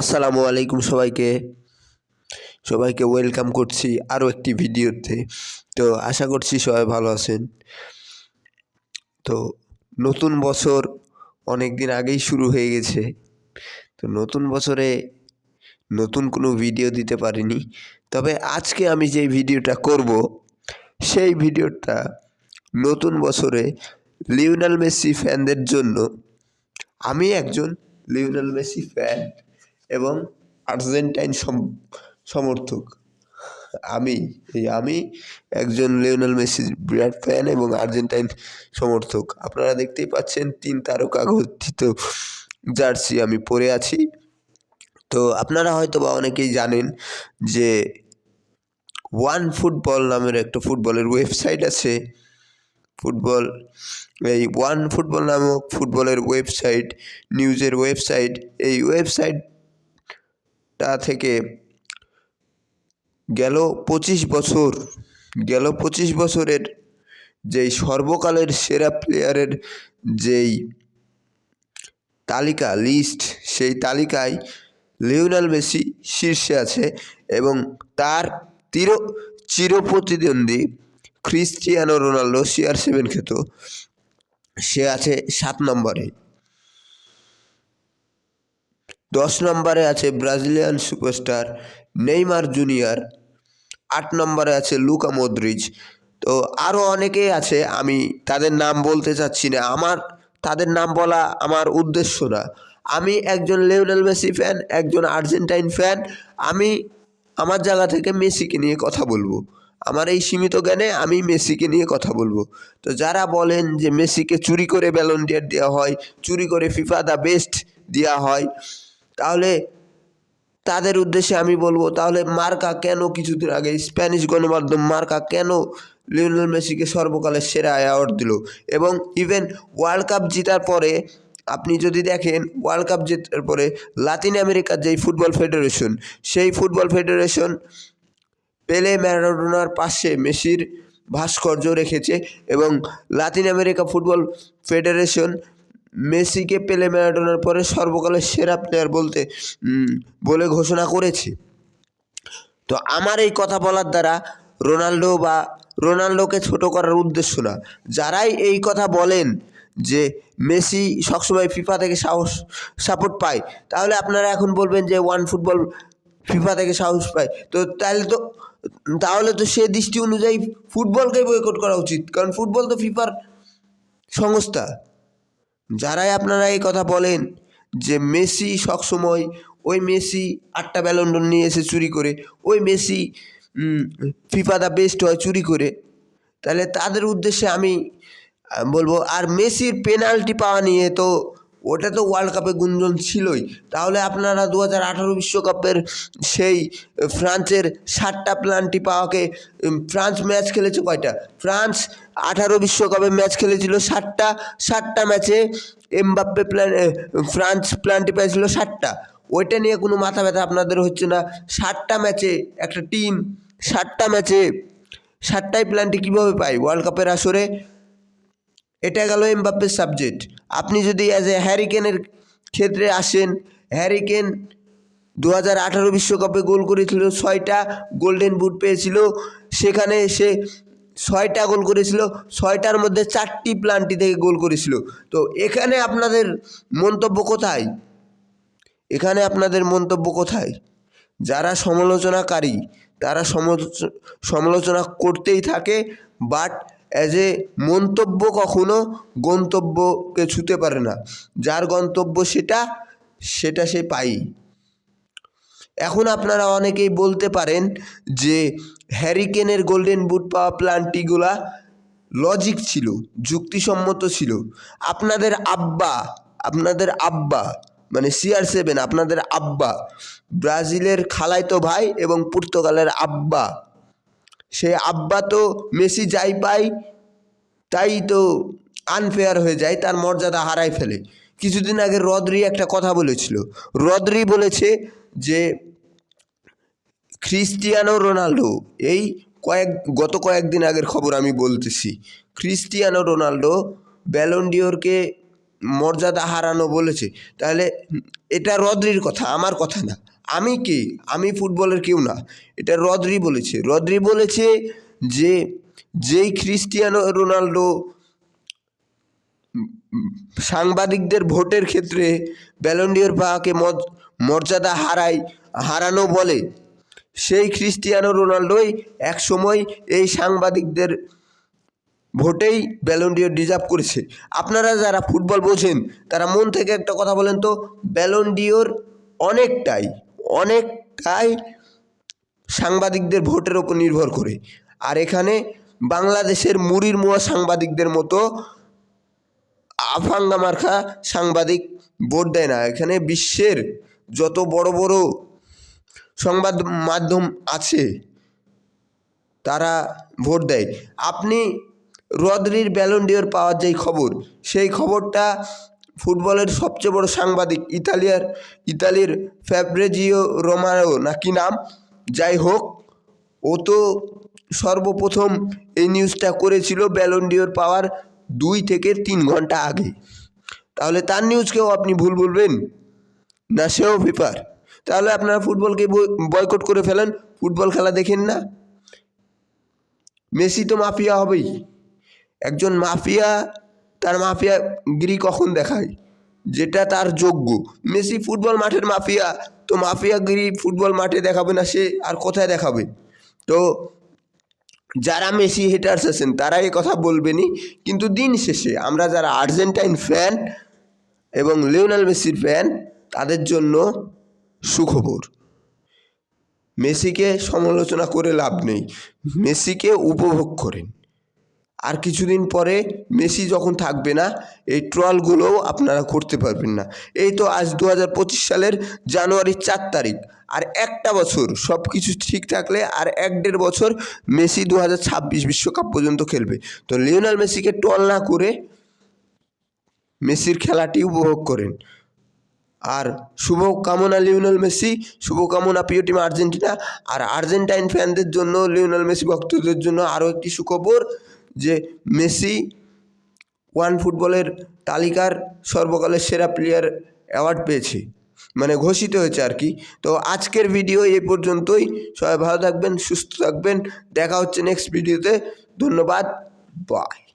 আসসালামু আলাইকুম সবাইকে। সবাইকে ওয়েলকাম করছি আরও একটি ভিডিওতে। তো আশা করছি সবাই ভালো আছেন। তো নতুন বছর অনেক দিন আগেই শুরু হয়ে গেছে। তো নতুন বছরে নতুন কোনো ভিডিও দিতে পারিনি। তবে আজকে আমি যে ভিডিওটা করব, সেই ভিডিওটা নতুন বছরে লিওনাল মেসি ফ্যানদের জন্য। আমি একজন লিওনাল মেসি ফ্যান। এবং আর্জেন্টাইন সম- সমর্থক। আমি, এই আমি একজন লিওনেল মেসির বিরাট ফ্যান এবং আর্জেন্টাইন সমর্থক। আপনারা দেখতেই পাচ্ছেন তিন তারকা গঠিত জার্সি আমি পরে আছি। তো আপনারা হয়তো বা অনেকেই জানেন যে ওয়ান ফুটবল নামের একটা ফুটবলের ওয়েবসাইট আছে। ফুটবল, এই ওয়ান ফুটবল নামক ফুটবলের ওয়েবসাইট, নিউজের ওয়েবসাইট, এই ওয়েবসাইটটা থেকে গেল পঁচিশ বছর, গেল পঁচিশ বছরের যেই সর্বকালের সেরা প্লেয়ারের যেই তালিকা লিস্ট সেই তালিকায় লিওনাল মেসি শীর্ষে আছে এবং তার চির চিরপ্রতিদ্বন্দ্বী ক্রিস্টিয়ানো রোনাল্ডো সিআর সেভেন খেত। সে আছে সাত নম্বরে। দশ নম্বরে আছে ব্রাজিলিয়ান সুপারস্টার নেইমার জুনিয়র। আট নম্বরে আছে লুকা মদ্রিজ তো আরও অনেকেই আছে, আমি তাদের নাম বলতে চাচ্ছি না। আমার, তাদের নাম বলা আমার উদ্দেশ্য না। আমি একজন লিওনেল মেসি ফ্যান, একজন আর্জেন্টাইন ফ্যান। আমি আমার জায়গা থেকে মেসিকে নিয়ে কথা বলব। আমার এই সীমিত জ্ঞানে আমি মেসিকে নিয়ে কথা বলব। তো যারা বলেন যে মেসিকে চুরি করে ব্যালন্ডিয়ার দেওয়া হয়, চুরি করে ফিফা দ্য বেস্ট দেওয়া হয় তাহলে তাদের উদ্দেশ্যে আমি বলব, তাহলে মার্কা কেন কিছুদিন আগে স্প্যানিশ গণমাধ্যম মার্কা কেন লিওনেল মেসিকে সর্বকালের সেরা অ্যাওয়ার্ড দিল? এবং ইভেন ওয়ার্ল্ড কাপ জেতার পরে আপনি যদি দেখেন ওয়ার্ল্ড কাপ জেতার পরে লাতিন আমেরিকার যেই ফুটবল ফেডারেশন সেই ফুটবল ফেডারেশন পেলে ম্যারাডোনার পাশে মেসির ভাস্কর্য রেখেছে এবং লাতিন আমেরিকা ফুটবল ফেডারেশন মেসিকে পেলে ম্যারাডোনার পরে সর্বকালের সেরা প্লেয়ার বলতে বলে ঘোষণা করেছে। তো আমার এই কথা বলার দ্বারা রোনাল্ডো বা রোনাল্ডোকে ছোট করার উদ্দেশ্য না। যারাই এই কথা বলেন যে মেসি সবসময় ফিফা থেকে সাহস সাপোর্ট পায়, তাহলে আপনারা এখন বলবেন যে ওয়ান ফুটবল ফিফা থেকে সাহস পায়। তো তাহলে তো তাহলে তো সে দৃষ্টি অনুযায়ী ফুটবলকেই বয়কট করা উচিত। কারণ ফুটবল তো ফিফার সংস্থা। যারাই আপনারা এই কথা বলেন যে মেসি সবসময় ওই মেসি আটটা ব্যালন্ডন নিয়ে এসে চুরি করে, ওই মেসি ফিফা দ্য বেস্ট হয় চুরি করে, তাহলে তাদের উদ্দেশ্যে আমি বলব আর মেসির পেনাল্টি পাওয়া নিয়ে তো ওটা তো ওয়ার্ল্ড কাপে গুঞ্জন ছিলই। তাহলে আপনারা দু হাজার আঠারো বিশ্বকাপের সেই ফ্রান্সের সাতটা প্লান্টি পাওয়াকে ফ্রান্স ম্যাচ খেলেছে কয়টা? ফ্রান্স আঠারো বিশ্বকাপে ম্যাচ খেলেছিল সাতটা সাতটা ম্যাচে এমবাপ্পে প্ল্যান ফ্রান্স প্লান্টি পেয়েছিল সাতটা। ওইটা নিয়ে কোনো মাথা ব্যথা আপনাদের হচ্ছে না? সাতটা ম্যাচে একটা টিম, সাতটা ম্যাচে ষাটটাই প্ল্যানটি কীভাবে পায়? ওয়ার্ল্ড কাপের আসরে এটা গেল এমবাপ্পের সাবজেক্ট আপনি যদি অ্যাজ এ হ্যারিকেনের ক্ষেত্রে আসেন হ্যারিকেন দু হাজার আঠারো বিশ্বকাপে গোল করেছিল, ছয়টা গোল্ডেন বুট পেয়েছিল, সেখানে সে ছয়টা গোল করেছিল, ছয়টার মধ্যে চারটি প্লান্টি থেকে গোল করেছিল। তো এখানে আপনাদের মন্তব্য কোথায়? এখানে আপনাদের মন্তব্য কোথায়? যারা সমালোচনাকারী, তারা সমলোচ- সমালোচনা করতেই থাকে বাট অ্যাজ এ মন্তব্য কখনো গন্তব্যকে ছুতে পারে না। যার গন্তব্য সেটা সেটা সে পাই। এখন আপনারা অনেকেই বলতে পারেন যে হ্যারিকেনের গোল্ডেন বুট পাওয়া প্লান্টিগুলা লজিক ছিল, যুক্তিসম্মত ছিল। আপনাদের আব্বা আপনাদের আব্বা মানে সিআর সেভেন আপনাদের আব্বা, ব্রাজিলের খালাইতো ভাই এবং পর্তুগালের আব্বা সে আব্বা তো মেসি যাই পায়, তাই তো আনফেয়ার হয়ে যায়, তার মর্যাদা হারায় ফেলে। কিছুদিন আগে রদ্রি একটা কথা বলেছিল। রদ্রি বলেছে যে, ক্রিস্টিয়ানো রোনাল্ডো এই কয়েক, গত কয়েকদিন আগের খবর আমি বলতেছি। ক্রিস্টিয়ানো রোনাল্ডো ব্যালন্ডিওরকে মর্যাদা হারানো বলেছে। তাহলে এটা রদ্রির কথা, আমার কথা না। আমি কে? আমি ফুটবলের কেউ না। এটা রদ্রি বলেছে। রদ্রি বলেছে যে, যেই ক্রিস্টিয়ানো রোনাল্ডো সাংবাদিকদের ভোটের ক্ষেত্রে ব্যালন্ডিয়র মজ- মর্যাদা হারায়, হারানো বলে, সেই ক্রিস্টিয়ানো রোনাল্ডোই এক সময় এই সাংবাদিকদের ভোটেই ব্যালন্ডিয়র ডিজার্ভ করেছে। আপনারা যারা ফুটবল বোঝেন, তারা মন থেকে একটা কথা বলেন তো ব্যালন্ডিয়র অনেকটাই অনেকটাই সাংবাদিকদের ভোটের ওপর নির্ভর করে। আর এখানে বাংলাদেশের মুড়ির মোয়া সাংবাদিকদের মতো আফাঙ্গা মার্কা সাংবাদিক ভোট দেয় না। এখানে বিশ্বের যত বড় বড় সংবাদ মাধ্যম আছে, তারা ভোট দেয়। আপনি রদ্রির ব্যালন্ডিওর পাওয়ার যেই খবর, সেই খবরটা ফুটবলের সবচেয়ে বড় সাংবাদিক ইতালিয়ার, ইতালির ফ্যাব্রেজিও রোমানো নাকি নাম? যাই হোক, ও তো সর্বপ্রথম এই নিউজটা করেছিল ব্যালন্ডিওর পাওয়ার দুই থেকে তিন ঘণ্টা আগে। তাহলে তার নিউজকেও আপনি ভুল বলবেন? না, সেও পেপার। তাহলে আপনারা ফুটবলকে বয়কট করে ফেলেন? ফুটবল খেলা দেখেন না? মেসি তো মাফিয়া হবেই। একজন মাফিয়া তার মাফিয়াগিরি কখন দেখায়? যেটা তার যোগ্য। মেসি ফুটবল মাঠের মাফিয়া, তো মাফিয়া মাফিয়াগিরি ফুটবল মাঠে দেখাবে না সে? আর কোথায় দেখাবে? তো যারা মেসি হেটার্স আছেন, তারা এই কথা বলবেনই, কিন্তু দিন শেষে আমরা যারা আর্জেন্টাইন ফ্যান এবং লিওনাল মেসির ফ্যান, তাদের জন্য সুখবর। মেসিকে সমালোচনা করে লাভ নেই। মেসিকে উপভোগ করেন। আর কিছুদিন পরে মেসি যখন থাকবে না, এই ট্রলগুলোও আপনারা করতে পারবেন না। এই তো আজ দু হাজার পঁচিশ সালের জানুয়ারির চার তারিখ। আর একটা বছর সব কিছু ঠিক থাকলে আর এক দেড় বছর মেসি দু বিশ্বকাপ পর্যন্ত খেলবে। তো লিওনাল মেসিকে টল না করে মেসির খেলাটি উপভোগ করেন। আর শুভকামনা লিওনেল মেসি, শুভকামনা প্রিয় টিম আর্জেন্টিনা। আর আর্জেন্টাইন ফ্যানদের জন্য, লিওনেল মেসি ভক্তদের জন্য আরও একটি সুখবর যে মেসি ওয়ান ফুটবলের তালিকার সর্বকালের সেরা প্লেয়ার অ্যাওয়ার্ড পেয়েছে মানে ঘোষিত হয়েছে আর কি। তো আজকের ভিডিও এই পর্যন্তই। সবাই ভালো থাকবেন, সুস্থ থাকবেন। দেখা হচ্ছে নেক্সট ভিডিওতে ধন্যবাদ। বাই